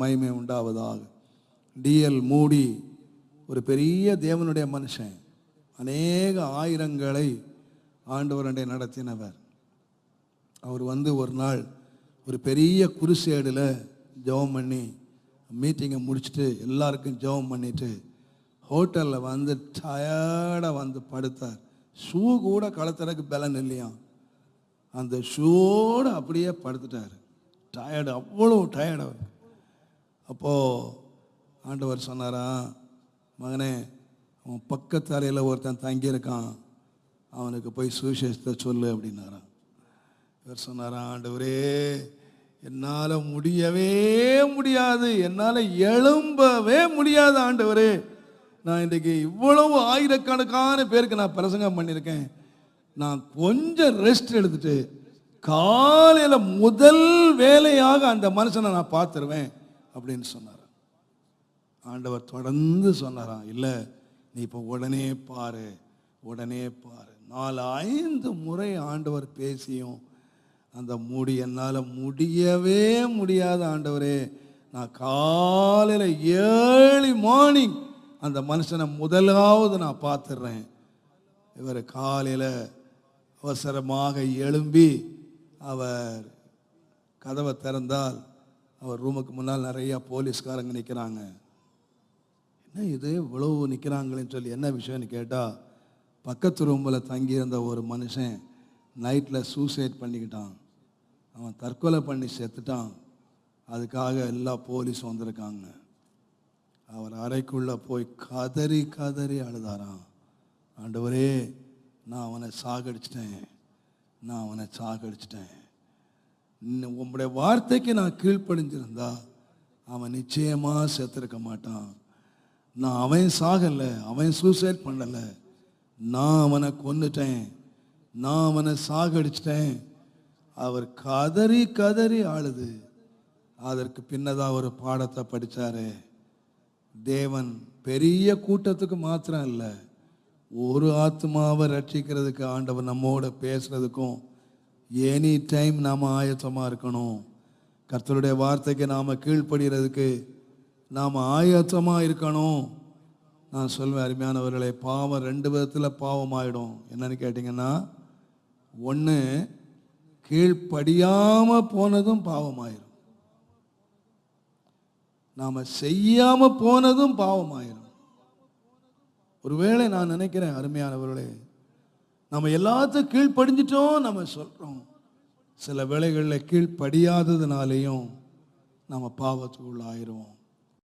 மகிமை உண்டாவதாக. டிஎல் மூடி ஒரு பெரிய தேவனுடைய மனுஷன் அநேக ஆயிரங்களை ஆண்டவரண்டை நடத்தினவர். அவர் வந்து ஒரு நாள் ஒரு பெரிய குருசேடில் ஜெபம் பண்ணி மீட்டிங்கை முடிச்சுட்டு எல்லாருக்கும் ஜெபம் பண்ணிட்டு ஹோட்டலில் வந்து டயர்டாக வந்து படுத்தார். ஷூ கூட கழுத்துறதுக்கு பலன் இல்லையா அந்த ஷூவோடு அப்படியே படுத்துட்டார். டயர்டு அவ்வளோ டயர்டாக அப்போது ஆண்டவர் சொன்னாரா மகனே அவன் பக்கத்து அறையில் ஒருத்தன் தங்கியிருக்கான். அவனுக்கு போய் சுவிசேஷத்தை சொல்லு அப்படின்னாரான் இவர் சொன்னாரா ஆண்டவரே என்னால் முடியவே முடியாது. என்னால் எழும்பவே முடியாது ஆண்டவரே. நான் இன்றைக்கு இவ்வளவு ஆயிரக்கணக்கான பேருக்கு நான் பிரசங்கம் பண்ணியிருக்கேன். நான் கொஞ்சம் ரெஸ்ட் எடுத்துட்டு காலையில் முதல் வேலையாக அந்த மனுஷனை நான் பார்த்துருவேன். அப்படின்னு சொன்னார். ஆண்டவர் தொடர்ந்து சொன்னாராம் இல்லை நீ இப்போ உடனே பாரு உடனே பாரு. நாலு ஐந்து முறை ஆண்டவர் பேசியும் அந்த மூடி என்னால் முடியவே முடியாத ஆண்டவரே நான் காலையில் ஏழு மார்னிங் அந்த மனுஷனை முதலாவது நான் பார்த்துடுறேன் இவர் காலையில் அவசரமாக எழும்பி அவர் கதவை திறந்தால் அவர் ரூமுக்கு முன்னால் நிறையா போலீஸ்காரங்க நிற்கிறாங்க என்ன இது? இவ்வளவு நிற்கிறாங்களேன்னு சொல்லி என்ன விஷயம்னு கேட்டால் பக்கத்து ரூமில் தங்கியிருந்த ஒரு மனுஷன் நைட்டில் சூசைட் பண்ணிக்கிட்டான். அவன் தற்கொலை பண்ணி செத்துட்டான். அதுக்காக எல்லா போலீஸும் வந்திருக்காங்க. அவர் அறைக்குள்ளே போய் கதறி கதறி அழுதாராம். ஆண்டவரே நான் அவனை சாகடிச்சிட்டேன். நான் அவனை சாகடிச்சிட்டேன். இன்னும் வார்த்தைக்கு நான் கீழ்ப்படிஞ்சிருந்தா அவன் நிச்சயமாக சேர்த்துருக்க மாட்டான். நான் அவன் சாகலை அவன் சூசைட் பண்ணலை. நான் அவனை கொன்னுட்டேன். நான் அவனை சாகடிச்சிட்டேன். அவர் கதறி கதறி ஆளுது. அதற்கு பின்னதாக ஒரு பாடத்தை படித்தார் தேவன் பெரிய கூட்டத்துக்கு மாத்திரம் இல்லை ஒரு ஆத்மாவை ரட்சிக்கிறதுக்கு ஆண்டவர் நம்மோட பேசுறதுக்கும் எனி டைம் நாம் ஆயத்தமாக இருக்கணும். கர்த்தருடைய வார்த்தைக்கு நாம் கீழ்ப்படுகிறதுக்கு நாம் ஆயத்தமாக இருக்கணும். நான் சொல்வேன் அருமையானவர்களே பாவம் ரெண்டு விதத்தில் பாவம் ஆகிடும் என்னன்னு கேட்டிங்கன்னா ஒன்று கீழ்ப்படியாமல் போனதும் பாவமாயிரும். நாம் செய்யாமல் போனதும் பாவமாயிரும். ஒருவேளை நான் நினைக்கிறேன் அருமையானவர்களே நம்ம எல்லாத்தையும் கீழ்ப்படிஞ்சிட்டோம் நம்ம சொல்கிறோம் சில வேளைகளில் கீழ்ப்படியாததுனாலேயும் நம்ம பாவத்துக்குள்ளாயிருவோம்